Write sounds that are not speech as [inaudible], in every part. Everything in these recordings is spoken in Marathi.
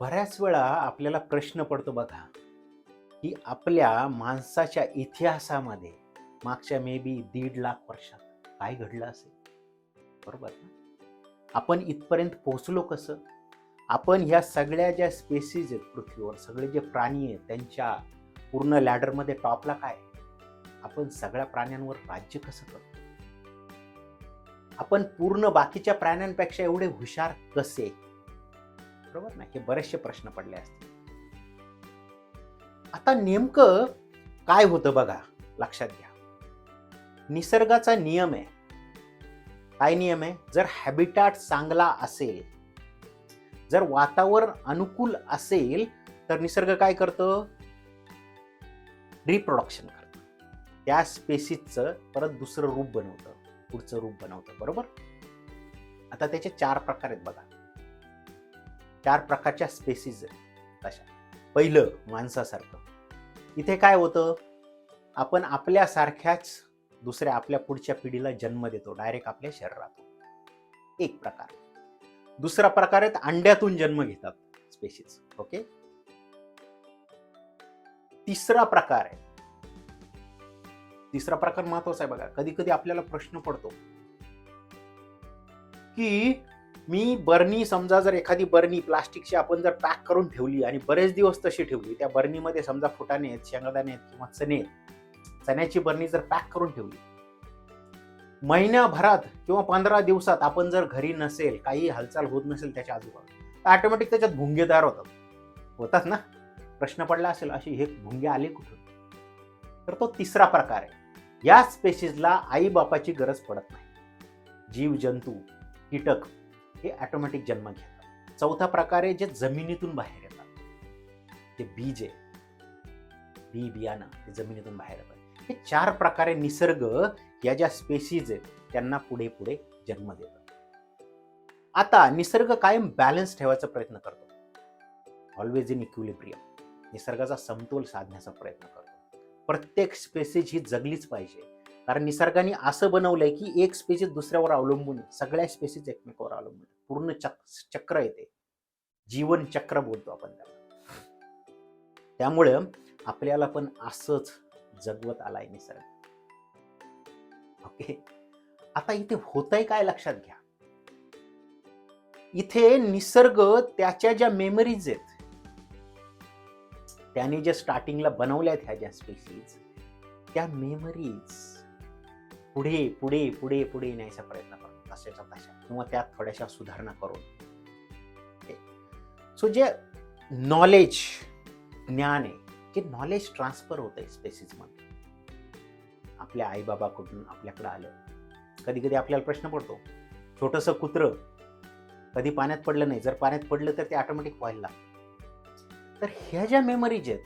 बऱ्याच वेळा आपल्याला प्रश्न पडतो बघा की आपल्या माणसाच्या इतिहासामध्ये मागच्या मे बी दीड लाख वर्षात काय घडलं असेल? बरोबर ना? आपण इथपर्यंत पोहोचलो कसं? आपण ह्या सगळ्या ज्या स्पेसीज आहेत पृथ्वीवर सगळे जे प्राणी आहेत त्यांच्या पूर्ण लॅडरमध्ये टॉपला काय? आपण सगळ्या प्राण्यांवर राज्य कसं करतो? आपण पूर्ण बाकीच्या प्राण्यांपेक्षा एवढे हुशार कसे? बरोबर ना? हे बरेचसे प्रश्न पडले असतील. आता नेमकं काय होतं बघा? लक्षात घ्या. निसर्गाचा नियम आहे. काय नियम आहे? जर हॅबिटाट चांगला असेल जर वातावरण अनुकूल असेल तर निसर्ग काय करतं? रिप्रोडक्शन करतं. त्या स्पेसिसचं परत दुसरं रूप बनवतं. पुढचं रूप बनवतं. बरोबर? आता त्याचे चार प्रकार आहेत बघा. चार प्रकारच्या स्पेसीज आहेत. तशा. पहिलं माणसासारखं. इथे काय होतं? आपण आपल्यासारख्याच दुसऱ्या आपल्या पुढच्या पिढीला जन्म देतो. डायरेक्ट आपल्या शरीरातून. एक प्रकार. दुसरा प्रकार आहेत अंड्यातून जन्म घेतात स्पेशीज ओके तिसरा प्रकार आहे. तिसरा प्रकार महत्त्वाचा आहे बघा. कधी कधी आपल्याला प्रश्न पडतो. की मी बर्नी समजा जर एखादी बर्नी प्लास्टिकची आपण जर पॅक करून ठेवली आणि बरेच दिवस तशी ठेवली त्या बर्नीमध्ये समजा फुटाणे आहेत शेंगदाणे आहेत किंवा चणे आहेत चण्याची बर्नी जर पॅक करून ठेवली महिन्याभरात किंवा पंधरा दिवसात आपण जर घरी नसेल काही हालचाल होत नसेल त्याच्या आजूबाजू तर ऑटोमॅटिक त्याच्यात भुंगे तयार होतात. होतात ना? प्रश्न पडला असेल अशी हे भुंगे आले कुठून? तर तो तिसरा प्रकार आहे. या स्पेशीजला आई बापाची गरज पडत नाही. जीव जंतू कीटक हे ऑटोमॅटिक जन्म घेतात. चौथा प्रकार आहे जे जमिनीतून बाहेर येतात. ते बीज आहे. बी बियाणं हे जमिनीतून बाहेर येतात. हे चार प्रकारे निसर्ग या ज्या स्पेसीज आहेत त्यांना पुढे पुढे जन्म देतात. आता निसर्ग कायम बॅलन्स ठेवायचा प्रयत्न करतो. ऑलवेज इन इक्विलिब्रियम निसर्गाचा समतोल साधण्याचा प्रयत्न करतो. प्रत्येक स्पेसीज ही जगलीच पाहिजे. कारण निसर्गाने असं बनवलंय की एक स्पेसिस दुसऱ्यावर अवलंबून सगळ्या स्पेसिस एकमेकावर अवलंबून पूर्ण चक चक्र येते जीवन चक्र बोलतो आपण त्याला. त्यामुळं आपल्याला पण असंच जगवत आलाय निसर्ग. ओके आता इथे होतंय काय लक्षात घ्या. इथे निसर्ग त्याच्या ज्या मेमरीज आहेत त्याने ज्या स्टार्टिंगला बनवल्या आहेत ह्या ज्या स्पेसीज त्या मेमरीज पुढे पुढे पुढे पुढे न्यायचा प्रयत्न करतो. तशाच्या तशा किंवा त्यात थोड्याशा सुधारणा करून. सो जे नॉलेज ज्ञान आहे जे नॉलेज ट्रान्सफर होत आहे स्पेसिसमध्ये आपल्या आईबाबाकडून आपल्याकडे आलं. कधी कधी आपल्याला प्रश्न पडतो छोटंसं कुत्रं कधी पाण्यात पडलं नाही. जर पाण्यात पडलं तर ते ऑटोमॅटिक व्हायला लागतं. तर ह्या ज्या मेमरीज आहेत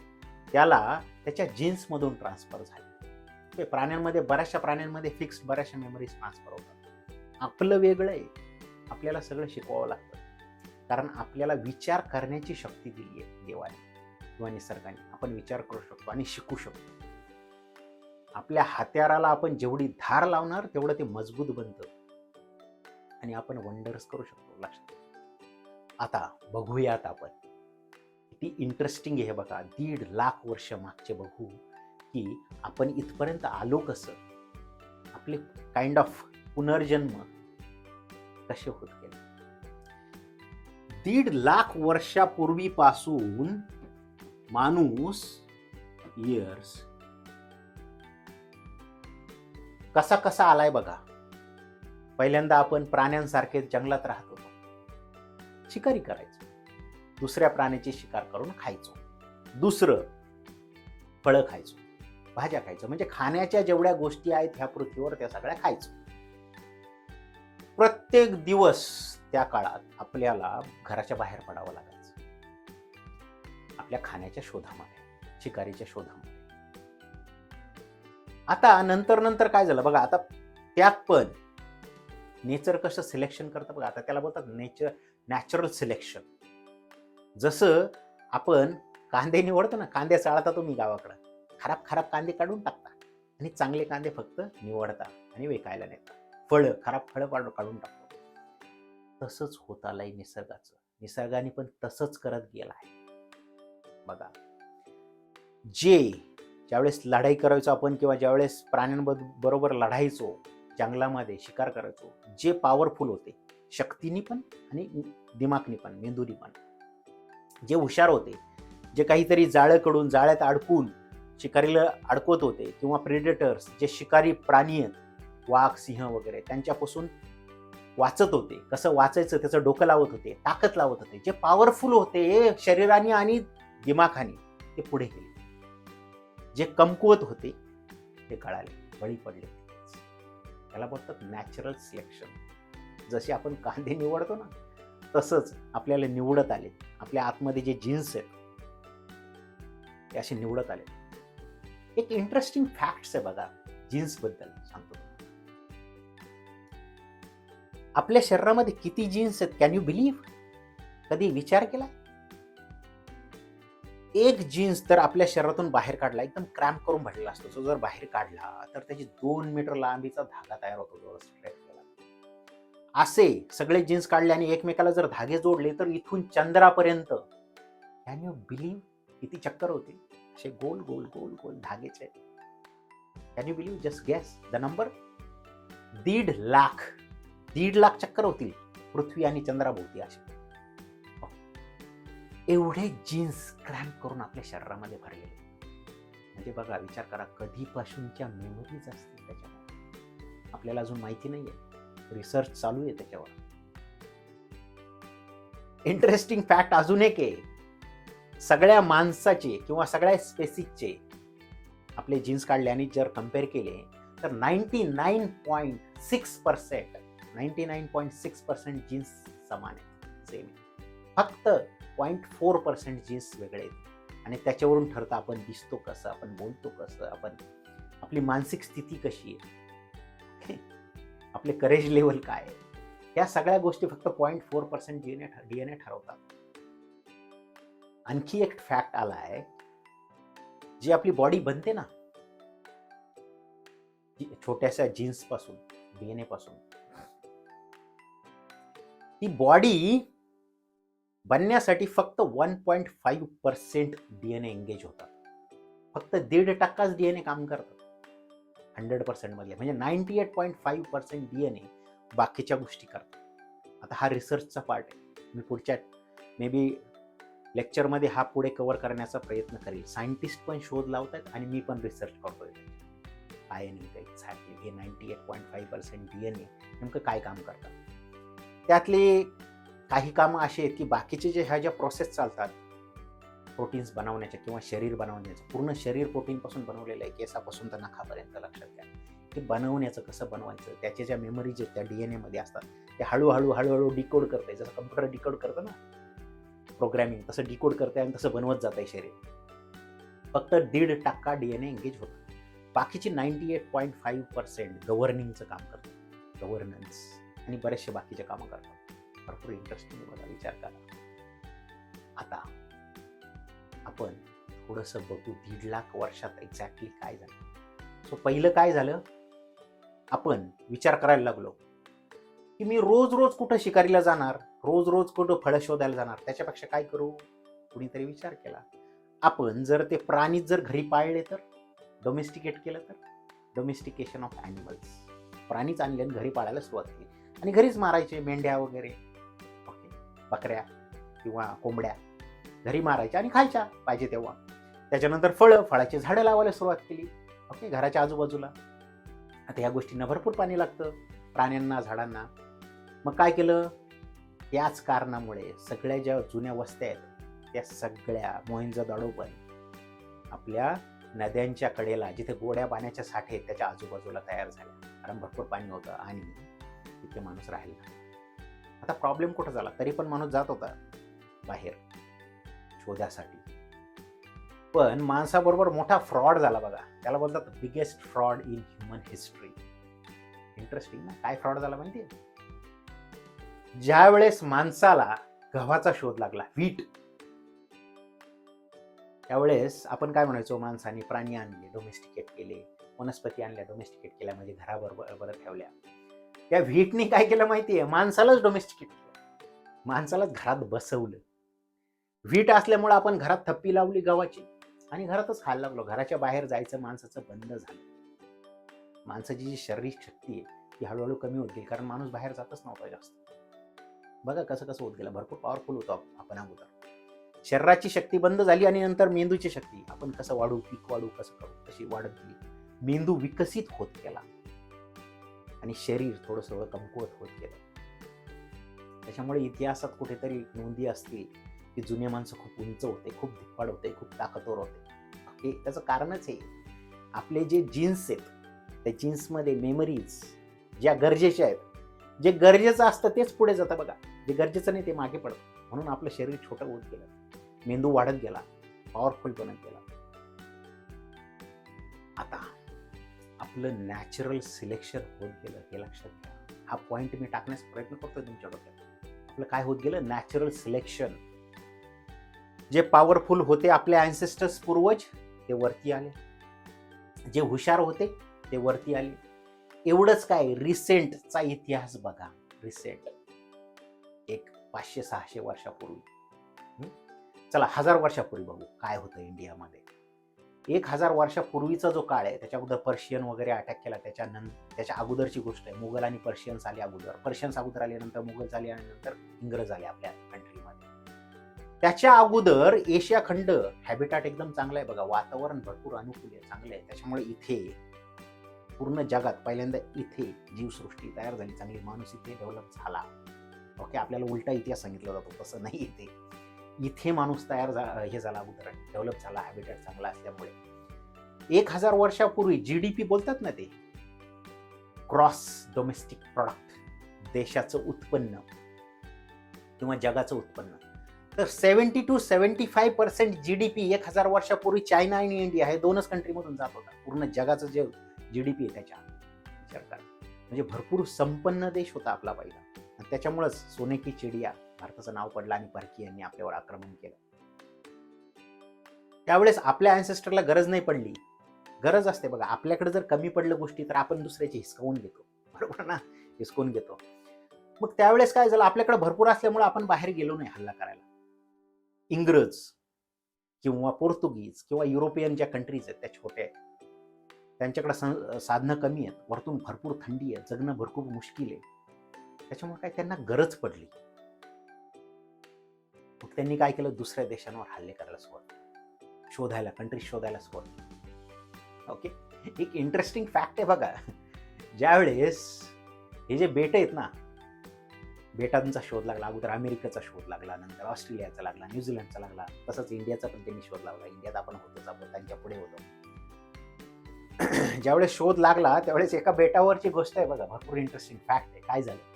त्याला त्याच्या जीन्समधून ट्रान्सफर झाले. ते प्राण्यांमध्ये बऱ्याचशा प्राण्यांमध्ये फिक्स बऱ्याचशा मेमरीज ट्रान्सफर होतात आपलं वेगळं आहे. आपल्याला सगळं शिकवावं लागतं. कारण आपल्याला विचार करण्याची शक्ती दिली आहे देवाने किंवा निसर्गाने. आपण विचार करू शकतो आणि शिकू शकतो. आपल्या हत्याराला आपण जेवढी धार लावणार तेवढं ते मजबूत बनतं. आणि आपण वंडर्स करू शकतो लक्षात आता बघूयात आपण. किती इंटरेस्टिंग आहे हे बघा. दीड लाख वर्ष मागचे बघू. की आपण इथपर्यंत आलो कसं? आपले काइंड ऑफ पुनर्जन्म कसे होत गेले? दीड लाख वर्षापूर्वीपासून माणूस इयर्स कसा कसा आलाय बघा. पहिल्यांदा आपण प्राण्यांसारखे जंगलात राहत. होतो शिकारी करायचो. दुसऱ्या प्राण्याची शिकार करून खायचो. दुसरं फळं खायचो. भाज्या खायचं. म्हणजे खाण्याच्या जेवढ्या गोष्टी आहेत ह्या पृथ्वीवर त्या सगळ्या खायचं. प्रत्येक दिवस त्या काळात आपल्याला घराच्या बाहेर पडावं लागायचं. आपल्या खाण्याच्या शोधामध्ये शिकारीच्या शोधामध्ये. आता नंतर नंतर काय झालं? बघा आता त्यात पण नेचर कसं सिलेक्शन करतं बघा. आता त्याला बोलतात नेचर नॅचरल सिलेक्शन. जसं आपण कांदे निवडतो ना कांदे चाळता तुम्ही गावाकडं. खराब खराब कांदे काढून टाकता आणि चांगले कांदे फक्त निवडता आणि विकायला नेता फळं खराब फळं काढून काढून टाकतो तसंच होत आलंय निसर्गाचं. निसर्गाने पण तसंच करत गेला आहे. बघा. जे ज्यावेळेस लढाई करायचो आपण किंवा ज्यावेळेस प्राण्यांबरोबर लढायचो जंगलामध्ये शिकार करायचो जे पॉवरफुल होते शक्तीनी पण आणि दिमागनी पण मेंदूनी पण. जे हुशार होते जे काहीतरी जाळं कडून जाळ्यात अडकून शिकारीला अडकवत होते किंवा प्रेडेटर्स जे शिकारी प्राणी आहेत वाघ सिंह वगैरे त्यांच्यापासून वाचत होते. कसं वाचायचं? त्याचं डोकं लावत होते ताकद लावत होते. जे पॉवरफुल होते शरीराने आणि दिमाखाने ते पुढे गेले. जे कमकुवत होते ते कळाले बळी पडले. त्याला बोलतात नॅचरल सिलेक्शन जसे आपण कांदे निवडतो ना तसंच आपल्याला निवडत आले. आपल्या आतमध्ये जे जीन्स आहेत ते असे निवडत आले. एक इंटरेस्टिंग फॅक्ट्स आहे बघा जीन्सबद्दल सांगतो. आपल्या शरीरामध्ये किती जीन्स आहेत कॅन यू बिलीव्ह कधी विचार केला? एक जीन्स तर आपल्या शरीरातून बाहेर काढला एकदम क्रॅम्प करून भरलेला असतो. जो जर बाहेर काढला तर त्याची दोन मीटर लांबीचा धागा तयार होतो जवळ स्ट्रेट केला. असे सगळे जीन्स काढले आणि एकमेकाला जर धागे जोडले तर इथून चंद्रापर्यंत. कॅन यू बिलीव्ह किती चक्कर होते. असे गोल गोल गोल गोल धागेचे can you believe just guess the number दीड लाख दीड लाख चक्कर होतील पृथ्वी आणि चंद्राभोवती असे एवढे जीन्स क्रॅम्प करून आपल्या शरीरामध्ये भरलेले म्हणजे बघा विचार करा कधीपासूनच्या मेमरीज असतील त्याच्यावर? आपल्याला अजून माहिती नाही आहे रिसर्च चालू आहे त्याच्यावर. इंटरेस्टिंग फॅक्ट अजून एक आहे. सगळ्या माणसाचे किंवा सगळ्या स्पेसिसचे आपले जीन्स काढले आणि जर कंपेअर केले तर ninety nine point six percent ninety nine point six percent genes समान आहे. सेम फक्त पॉईंट फोर पर्सेंट जीन्स वेगळे आहेत. आणि त्याच्यावरून ठरतं आपण दिसतो कसं आपण बोलतो कसं आपण आपली मानसिक स्थिती कशी आहे. आपले करेज लेवल काय आहे. या सगळ्या गोष्टी फक्त point four percent G N A D N A ठरवतात. आणखी एक फॅक्ट आला आहे जी आपली बॉडी बनते ना छोट्याशा जीन्स पासून डीएनए पासून, ती बॉडी बनण्यासाठी फक्त one point five percent DNA engage होतात. फक्त दीड टक्काच डीएनए काम करतात. हंड्रेड पर्सेंट मधले, म्हणजे ninety eight point five percent DNA बाकीच्या गोष्टी करतात. आता हा रिसर्चचा पार्ट आहे. मी पुढच्या मे बी लेक्चरमध्ये हा पुढे कव्हर करण्याचा प्रयत्न करेल. सायंटिस्ट पण शोध लावत आहेत आणि मी पण रिसर्च करतोय. काय नेमकं एक्झॅक्टली हे ninety eight point five percent D N A नेमकं काय काम करतात? त्यातले काही कामं अशी आहेत की बाकीचे जे ह्या ज्या प्रोसेस चालतात प्रोटीन्स बनवण्याच्या किंवा शरीर बनवण्याचं पूर्ण शरीर प्रोटीनपासून बनवलेलं आहे केसापासून तर नखापर्यंत लक्षात घ्या. ते बनवण्याचं कसं बनवायचं? त्याच्या ज्या मेमरीज आहेत त्या डी एन एमध्ये असतात. ते हळूहळू हळूहळू डिकोड करते जसं कम्प्युटर डिकोड करतं ना प्रोग्रॅमिंग तसं डिकोड करते आणि तसं बनवत जात आहे शरीर फक्त दीड टक्का डी एन ए एंगेज होतो. बाकीचे ninety eight point five percent गव्हर्निंगचं काम करतो. गव्हर्नन्स आणि बरेचसे बाकीचे कामं करतात. भरपूर इंटरेस्टिंग बघा विचार करा. आता आपण थोडंसं बघू दीड लाख वर्षात एक्झॅक्टली काय झालं. सो पहिलं काय झालं? आपण विचार करायला लागलो की मी रोज रोज कुठं शिकारीला जाणार? रोज रोज कुठं फळं शोधायला जाणार? त्याच्यापेक्षा काय करू? कुणीतरी विचार केला. आपण जर ते प्राणीच जर घरी पाळले तर? डोमेस्टिकेट केलं तर? डोमेस्टिकेशन ऑफ ॲनिमल्स प्राणीच आणले आणि घरी पाळायला सुरुवात केली. आणि घरीच मारायचे मेंढ्या वगैरे. ओके. बकऱ्या किंवा कोंबड्या. घरी मारायच्या आणि खायच्या पाहिजे तेव्हा. त्याच्यानंतर फळं फळाची झाडं लावायला सुरुवात केली. ओके. घराच्या आजूबाजूला. आता या गोष्टींना भरपूर पाणी लागतं. प्राण्यांना झाडांना. मग काय केलं? याच कारणामुळे सगळ्या ज्या जुन्या वस्त्या आहेत त्या सगळ्या मोहिंजोदाडो पण आपल्या नद्यांच्या कडेला जिथे गोड्या पाण्याच्या साठे आहेत त्याच्या आजूबाजूला तयार झाल्या. कारण भरपूर पाणी होतं आणि तिथे माणूस राहिला आता प्रॉब्लेम कुठं झाला? तरी पण माणूस जात होता बाहेर शोधासाठी. पण माणसाबरोबर मोठा फ्रॉड झाला बघा. त्याला बोलतात biggest fraud in human history interesting ना? काय फ्रॉड झाला माहितीये? ज्या वेळेस माणसाला गव्हाचा शोध लागला व्हीट त्यावेळेस आपण काय म्हणायचो? माणसाने प्राणी आणले डोमेस्टिकेट केले वनस्पती आणल्या डोमेस्टिकेट केल्या म्हणजे घराबरोबर ठेवल्या. त्या व्हीटने काय केलं माहितीये? माणसालाच डोमेस्टिकेट केलं. माणसालाच घरात बसवलं. वीट असल्यामुळे आपण घरात थप्पी लावली गव्हाची आणि घरातच खायला लागलो. घराच्या बाहेर जायचं माणसाचं बंद झालं. माणसाची जी शारीरिक शक्ती आहे ती हळूहळू कमी होत गेली कारण माणूस बाहेर जातच नव्हता जास्त. बघा कसं कसं होत गेलं. भरपूर पॉवरफुल होतो आपण अगोदर. शरीराची शक्ती बंद झाली आणि नंतर मेंदूची शक्ती. आपण कसं वाढू पीक वाढू कसं करू? कशी वाढत गेली? मेंदू विकसित होत गेला. आणि शरीर थोडस कमकुवत होत गेलं. त्याच्यामुळे इतिहासात कुठेतरी नोंदी असतील की जुने माणसं खूप उंच होते खूप धिप्पाड होते खूप ताकदवर होते. हे त्याचं कारणच आहे आपले जे जीन्स आहेत त्या जीन्समध्ये मेमरीज ज्या गरजेच्या आहेत जे गरजेचं असतं तेच पुढे जातं बघा. जे गरजेचं नाही ते मागे पडतं. म्हणून आपलं शरीर छोटं होत गेलं. मेंदू वाढत गेला. पॉवरफुल बनत गेला. आता आपलं नॅचरल सिलेक्शन होत गेलं हे लक्षात घ्या. हा पॉईंट मी टाकण्याचा प्रयत्न करतो तुमच्या डोक्यात. आपलं काय होत गेलं? नॅचरल सिलेक्शन जे पॉवरफुल होते आपले अँसेस्टर्स पूर्वज ते वरती आले. जे हुशार होते ते वरती आले. एवढंच काय? रिसेंटचा इतिहास बघा. रिसेंट पाचशे सहाशे वर्षापूर्वी. चला हजार वर्षापूर्वी बघू काय होतं इंडियामध्ये. एक हजार वर्षापूर्वीचा जो काळ आहे त्याच्या अगोदर पर्शियन वगैरे अटॅक केला त्याच्यानंतर त्याच्या अगोदरची गोष्ट आहे. मुघल आणि पर्शियन्स आले अगोदर. पर्शियन्स अगोदर आल्यानंतर मुघल झाले आणि नंतर इंग्रज आले आपल्या कंट्रीमध्ये त्याच्या अगोदर एशिया खंड हॅबिटाट एकदम चांगला आहे बघा. वातावरण भरपूर अनुकूल आहे चांगलं आहे. त्याच्यामुळे इथे पूर्ण जगात पहिल्यांदा इथे जीवसृष्टी तयार झाली चांगली माणूस इथे डेव्हलप झाला. ओके आपल्याला उलटा इतिहास सांगितला जातो तसं नाही इथे इथे माणूस तयार झा हे झाला अगोदर डेव्हलप झाला हॅबिटेट चांगला असल्यामुळे. एक हजार वर्षापूर्वी जी डी पी बोलतात ना ते? क्रॉस डोमेस्टिक प्रॉडक्ट देशाचं उत्पन्न किंवा जगाचं उत्पन्न. तर seventy two seventy five percent G D P एक हजार वर्षापूर्वी चायना आणि इंडिया हे दोनच कंट्रीमधून जात होता. पूर्ण जगाचं जे जी डी पी आहे त्याच्या. विचार म्हणजे भरपूर संपन्न देश होता आपला पहिला. आणि त्याच्यामुळंच सोने की चिडिया भारताचं नाव पडलं आणि परकीयांनी आपल्यावर आक्रमण केलं. त्यावेळेस आपल्या अँसेस्टरला गरज नाही पडली. गरज असते बघा आपल्याकडे जर कमी पडलं गोष्टी तर आपण दुसऱ्याची हिसकावून घेतो. बरोबर ना? हिसकवून घेतो. मग त्यावेळेस काय झालं? आपल्याकडे भरपूर असल्यामुळे आपण बाहेर गेलो नाही हल्ला करायला. इंग्रज किंवा पोर्तुगीज किंवा युरोपियन ज्या कंट्रीज आहेत त्या छोट्या आहेत. त्यांच्याकडे साधनं कमी आहेत. वरतून भरपूर थंडी आहे. जगणं भरपूर मुश्किल आहे. त्याच्यामुळे काय त्यांना गरज पडली. मग त्यांनी काय केलं? दुसऱ्या देशांवर हल्ले करायला सुरुवात शोधायला कंट्री शोधायला सुरुवात ओके एक इंटरेस्टिंग फॅक्ट आहे बघा. ज्यावेळेस हे जे बेट आहेत ना बेटांचा शोध लागला अगोदर अमेरिकेचा शोध लागला नंतर ऑस्ट्रेलियाचा लागला न्यूझीलंडचा लागला तसंच इंडियाचा पण त्यांनी शोध लागला इंडियात आपण होतोच आपण त्यांच्या पुढे होतो. [clears throat] ज्यावेळेस शोध लागला त्यावेळेस एका बेटावरची गोष्ट आहे बघा. भरपूर इंटरेस्टिंग फॅक्ट आहे. काय झालं?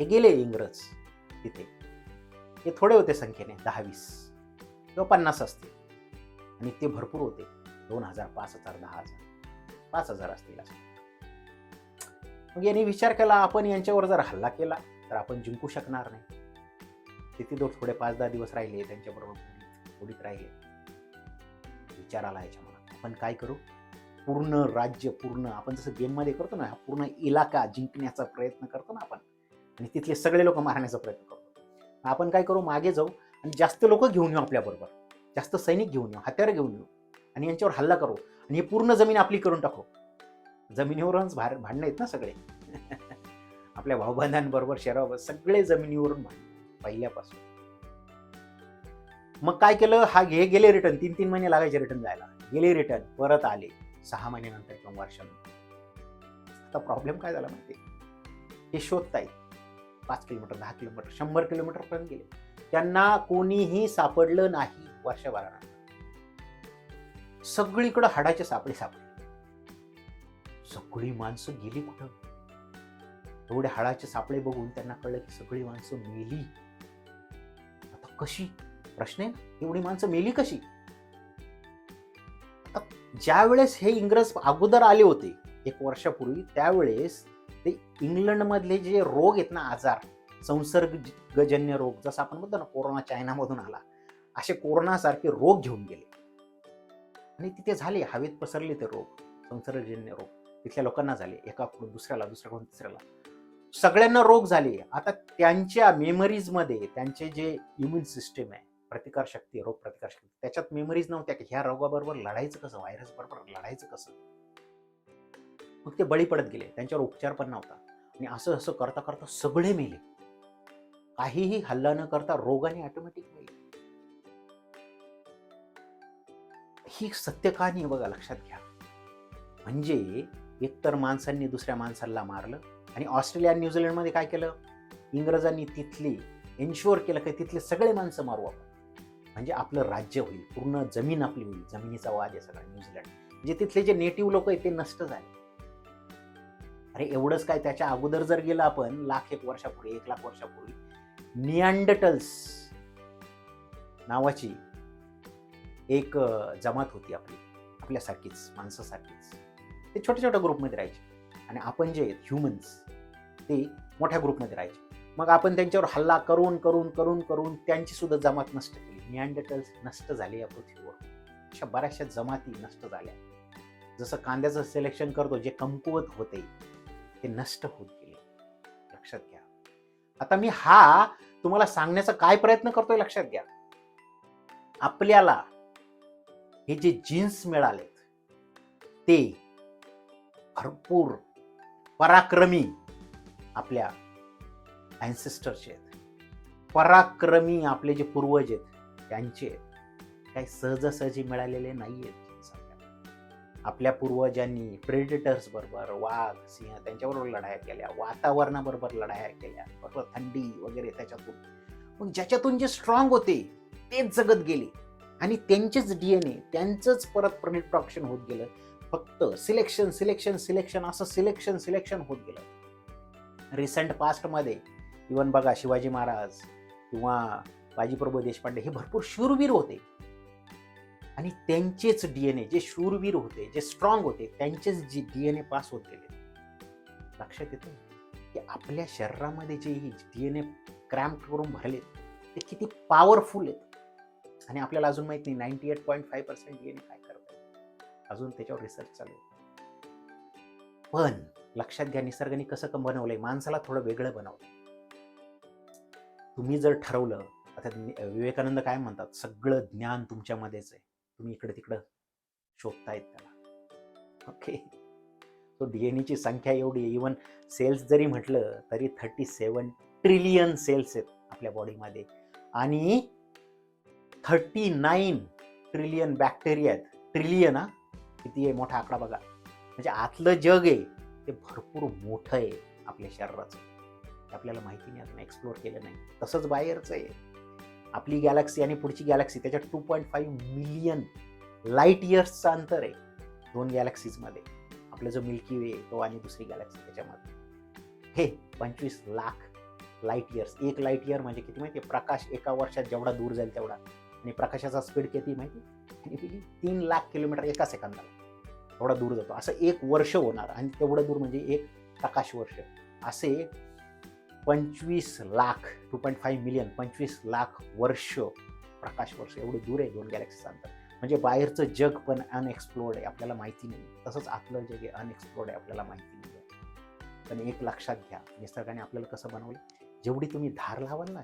हे गेले इंग्रज तिथे. हे थोडे होते संख्येने दहा वीस किंवा पन्नास असतील. आणि ते भरपूर होते. दोन हजार पाच हजार दहा हजार. पाच हजार असतील मग यांनी विचार केला आपण यांच्यावर जर हल्ला केला तर आपण जिंकू शकणार नाही. किती दोन थोडे पाच दहा दिवस राहिले त्यांच्याबरोबर उडीत थोडीत राहिले. विचार आला याच्या मनात. आपण काय करू? पूर्ण राज्य पूर्ण आपण जसं गेममध्ये करतो ना हा पूर्ण इलाका जिंकण्याचा प्रयत्न करतो ना आपण आणि तिथले सगळे लोक मारण्याचा प्रयत्न करतो आपण काय करू? मागे जाऊ आणि जास्त लोक घेऊन येऊ आपल्याबरोबर जास्त सैनिक घेऊन येऊ हत्यार घेऊन येऊ आणि यांच्यावर हल्ला करू आणि हे पूर्ण जमीन आपली करून टाकू. जमिनीवरूनच भार भांडणं आहेत ना सगळे. [laughs] आपल्या भाऊबंधांबरोबर शहरावर सगळे जमिनीवरून भांड पहिल्यापासून. मग काय केलं? हा हे गेले रिटर्न तीन तीन महिने लागायचे रिटर्न जायला. गेले रिटर्न परत आले. सहा महिन्यानंतर किंवा वर्षानंतर. आता प्रॉब्लेम काय झाला माहिती हे शोधतायत. पाच किलोमीटर दहा किलोमीटर शंभर किलोमीटर पर्यंत गेले. त्यांना कोणीही सापडलं नाही वर्षभरानंतर. सगळीकडं हाडाचे सापळे सापडले. सगळी माणसं गेली कुठं? एवढे हाडाचे सापळे बघून त्यांना कळलं की सगळी माणसं मेली. आता कशी? प्रश्न आहे एवढी माणसं मेली कशी? ज्यावेळेस हे इंग्रज अगोदर आले होते एक वर्षापूर्वी त्यावेळेस ते इंग्लंडमधले जे रोग आहेत ना आजार संसर्गजन्य रोग जसं आपण म्हणतो ना कोरोना चायनामधून आला असे कोरोनासारखे रोग घेऊन गेले. आणि तिथे झाले हवेत पसरले ते रोग संसर्गजन्य रोग. तिथल्या लोकांना झाले एकाकडून दुसऱ्याला दुसऱ्याकडून तिसऱ्याला. सगळ्यांना रोग झाले. आता त्यांच्या मेमरीजमध्ये त्यांचे जे इम्युन सिस्टीम आहे प्रतिकारशक्ती रोग प्रतिकारशक्ती त्याच्यात मेमरीज नव्हत्या की ह्या रोगाबरोबर लढायचं कसं व्हायरस बरोबर लढायचं कसं? मग ते बळी पडत गेले. त्यांच्यावर उपचार पण नव्हता. आणि असं असं करता करता सगळे मेले. काहीही हल्ला न करता रोगाने ऑटोमॅटिक मेले. ही सत्य कहाणी आहे बघा लक्षात घ्या. म्हणजे एकतर माणसांनी दुसऱ्या माणसाला मारलं आणि ऑस्ट्रेलिया आणि न्यूझीलंडमध्ये काय केलं? इंग्रजांनी तिथली एन्श्युअर केलं की तिथले सगळे माणसं मारू आपण. म्हणजे आपलं राज्य होईल पूर्ण जमीन आपली होईल. जमिनीचा वाद आहे सगळा न्यूझीलंड म्हणजे तिथले जे नेटिव्ह लोक आहेत ते नष्ट झाले. अरे एवढंच काय? त्याच्या अगोदर जर गेलं आपण लाख एक वर्षापूर्वी एक लाख वर्षापूर्वी नियांडटल्स नावाची एक जमात होती आपली आपल्यासारखीच माणसासारखीच. ते छोट्या छोट्या ग्रुपमध्ये राहायचे. आणि आपण जे ह्युमन्स ते मोठ्या ग्रुपमध्ये राहायचे. मग आपण त्यांच्यावर हल्ला करून करून करून करून त्यांची सुद्धा जमात नष्ट केली. नियांडटल्स नष्ट झाले या पृथ्वीवर. अशा बऱ्याचशा जमाती नष्ट झाल्या. जसं कांद्याचं सिलेक्शन करतो जे कमकुवत होते. ते नष्ट होत गेले. लक्षात घ्या. आता मी हा तुम्हाला सांगण्याचा काय प्रयत्न करतोय लक्षात घ्या. आपल्याला हे जे जीन्स मिळालेत ते भरपूर पराक्रमी आपल्या अँसेस्टरचे आहेत. पराक्रमी आपले जे पूर्वज आहेत त्यांचे काही सहजासहजी मिळालेले नाही आहेत आपल्या पूर्वजांनी प्रेडिटर्सबरोबर वाघ सिंह त्यांच्याबरोबर लढाया केल्या वातावरणाबरोबर लढाया केल्या बरोबर थंडी वगैरे त्याच्यातून. मग ज्याच्यातून जे स्ट्रॉंग होते तेच जगत गेले. आणि त्यांचेच डी एन ए त्यांचंच परत प्रोडक्शन होत गेलं. फक्त सिलेक्शन सिलेक्शन सिलेक्शन असं सिलेक्शन सिलेक्शन होत गेलं. रिसेंट पास्टमध्ये इवन बघा शिवाजी महाराज किंवा बाजीप्रभू देशपांडे हे भरपूर शूरवीर होते. आणि त्यांचेच डीएनए जे शूरवीर होते जे स्ट्रॉंग होते त्यांचेच जे ए पास होत गेले. लक्षात येतं? की आपल्या शरीरामध्ये जे डीएनए क्रॅम्प करून भरले ते किती पॉवरफुल आहेत. आणि आपल्याला अजून माहीत नाही ninety eight point five percent D N A काय करत अजून त्याच्यावर रिसर्च चालू आहे. पण लक्षात घ्या निसर्गाने कसं कम बनवलंय माणसाला थोडं वेगळं बनवलं तुम्ही जर ठरवलं आता विवेकानंद काय म्हणतात सगळं ज्ञान तुमच्यामध्येच आहे. तुम्ही इकडे तिकडं शोधतायत त्याला. ओके तो डीएनएची संख्या एवढी इवन सेल्स जरी म्हटलं तरी थर्टी सेवन ट्रिलियन सेल्स आहेत आपल्या बॉडीमध्ये आणि थर्टी नाईन ट्रिलियन बॅक्टेरिया आहेत. ट्रिलियन हा? किती आहे? मोठा आकडा बघा. म्हणजे आतलं जग आहे ते भरपूर मोठं आहे आपल्या शरीराचं. ते आपल्याला माहिती नाही अजून एक्सप्लोर केलं नाही. तसंच बाहेरचं आहे. आपली गॅलक्सी आणि पुढची गॅलक्सी त्याच्यात two point five million light इयर्सचं अंतर आहे दोन गॅलक्सीजमध्ये आपला जो मिल्की वे तो आणि दुसरी गॅलक्सी त्याच्यामध्ये. हे पंचवीस लाख लाइट इयर्स एक लाइट इयर म्हणजे किती माहिती आहे प्रकाश एका वर्षात जेवढा दूर जाईल तेवढा. आणि प्रकाशाचा स्पीड किती माहिती? तीन लाख किलोमीटर एका सेकंदाला. एवढा दूर जातो. असं एक वर्ष होणार. आणि तेवढं दूर म्हणजे एक प्रकाश वर्ष. असे पंचवीस lakh two point five million पंचवीस लाख वर्ष प्रकाश वर्ष एवढे दूर आहे दोन गॅलेक्सीचं अंतर. म्हणजे बाहेरचं जग पण अनएक्सप्लोर्ड आहे आपल्याला माहिती नाही. तसंच आपलं जग हे अनएक्सप्लोर्ड आहे आपल्याला माहिती नाही. पण एक लक्षात घ्या निसर्गाने आपल्याला कसं बनवलं? जेवढी तुम्ही धार लावाल ना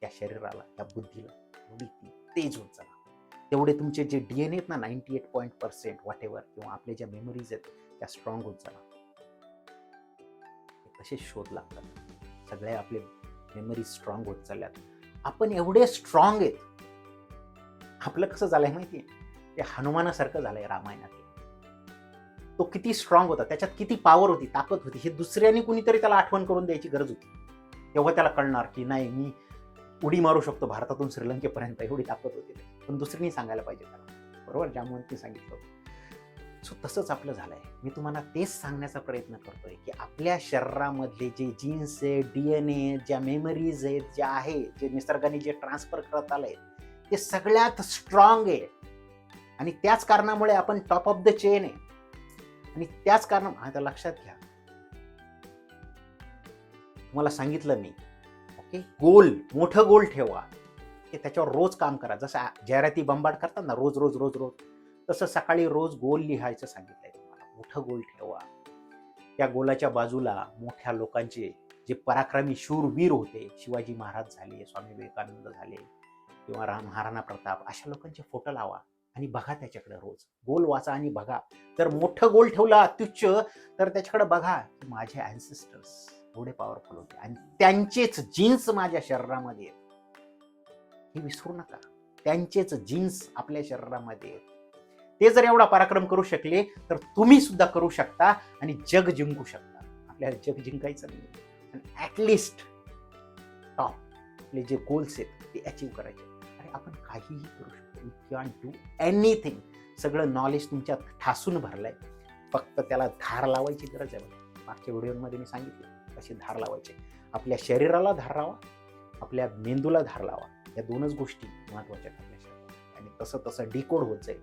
त्या शरीराला त्या बुद्धीला तेवढी ती तेज होत चला तेवढे तुमचे जे डी एन आहेत ना ninety eight point percent whatever किंवा आपले ज्या मेमरीज आहेत त्या स्ट्रॉंग होत चला तसे शोध लागतात. सगळे आपले मेमरी स्ट्रॉंग होत चालल्यात. आपण एवढे स्ट्रॉंग आहेत. आपलं कसं झालंय माहिती आहे? ते हनुमानासारखं झालंय रामायणात. तो किती स्ट्रॉंग होता त्याच्यात किती पॉवर होती ताकद होती हे दुसऱ्याने कुणीतरी त्याला आठवण करून द्यायची गरज होती. तेव्हा त्याला कळणार की नाही मी उडी मारू शकतो भारतातून श्रीलंकेपर्यंत एवढी ताकद होती. पण दुसऱ्यांनी सांगायला पाहिजे त्याला. बरोबर? ज्यामुळे सांगितलं सो तसंच आपलं झालंय. मी तुम्हाला तेच सांगण्याचा प्रयत्न करतो आहे की आपल्या शरीरामधले जे जीन्स आहे डी एन ए ज्या मेमरीज आहेत ज्या आहे जे निसर्गाने जे ट्रान्सफर करत आलंय ते सगळ्यात स्ट्रॉंग आहे. आणि त्याच कारणामुळे आपण टॉप ऑफ द चेन आहे. आणि त्याच कारण आता लक्षात घ्या. तुम्हाला सांगितलं मी. ओके गोल मोठं गोल ठेवा. की त्याच्यावर रोज काम करा. जसं जाहिराती बंबाड करतात ना रोज रोज रोज रोज. तसं सकाळी रोज गोल लिहायचं सांगितलंय तुम्हाला. मोठं गोल ठेवा. त्या गोलाच्या बाजूला मोठ्या लोकांचे जे पराक्रमी शूरवीर होते शिवाजी महाराज झाले स्वामी विवेकानंद झाले किंवा राम महाराणा प्रताप अशा लोकांचे फोटो लावा आणि बघा त्याच्याकडे रोज. गोल वाचा आणि बघा. तर मोठं गोल ठेवला अत्युच्च तर त्याच्याकडे बघा की माझे अँसेस्टर्स एवढे पॉवरफुल होते आणि त्यांचेच जीन्स माझ्या शरीरामध्ये आहेत. हे विसरू नका. त्यांचेच जीन्स आपल्या शरीरामध्ये आहेत. ते जर एवढा पराक्रम करू शकले तर तुम्ही सुद्धा करू शकता आणि जग जिंकू शकता. आपल्याला जग जिंकायचं नाही. आणि ॲटलिस्ट टॉप आपले जे गोल्स आहेत ते अचीव करायचे. आणि आपण काहीही करू शकतो. यू कॅन डू एनिथिंग सगळं नॉलेज तुमच्यात ठासून भरलं आहे फक्त त्याला धार लावायची गरज आहे मागच्या व्हिडिओमध्ये मी सांगितलं कशी धार लावायची. आपल्या शरीराला धार लावा. आपल्या मेंदूला धार लावा. या दोनच गोष्टी महत्त्वाच्या आहेत आपल्या शरीरात आणि तसं तसं डिकोड होत जाईल.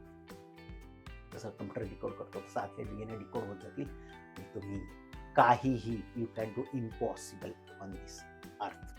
जसं कम्प्युटर डिकोड करतो. तसं आपले डीएनए डिकोड होत जातील. तुम्ही काहीही you can do impossible on this earth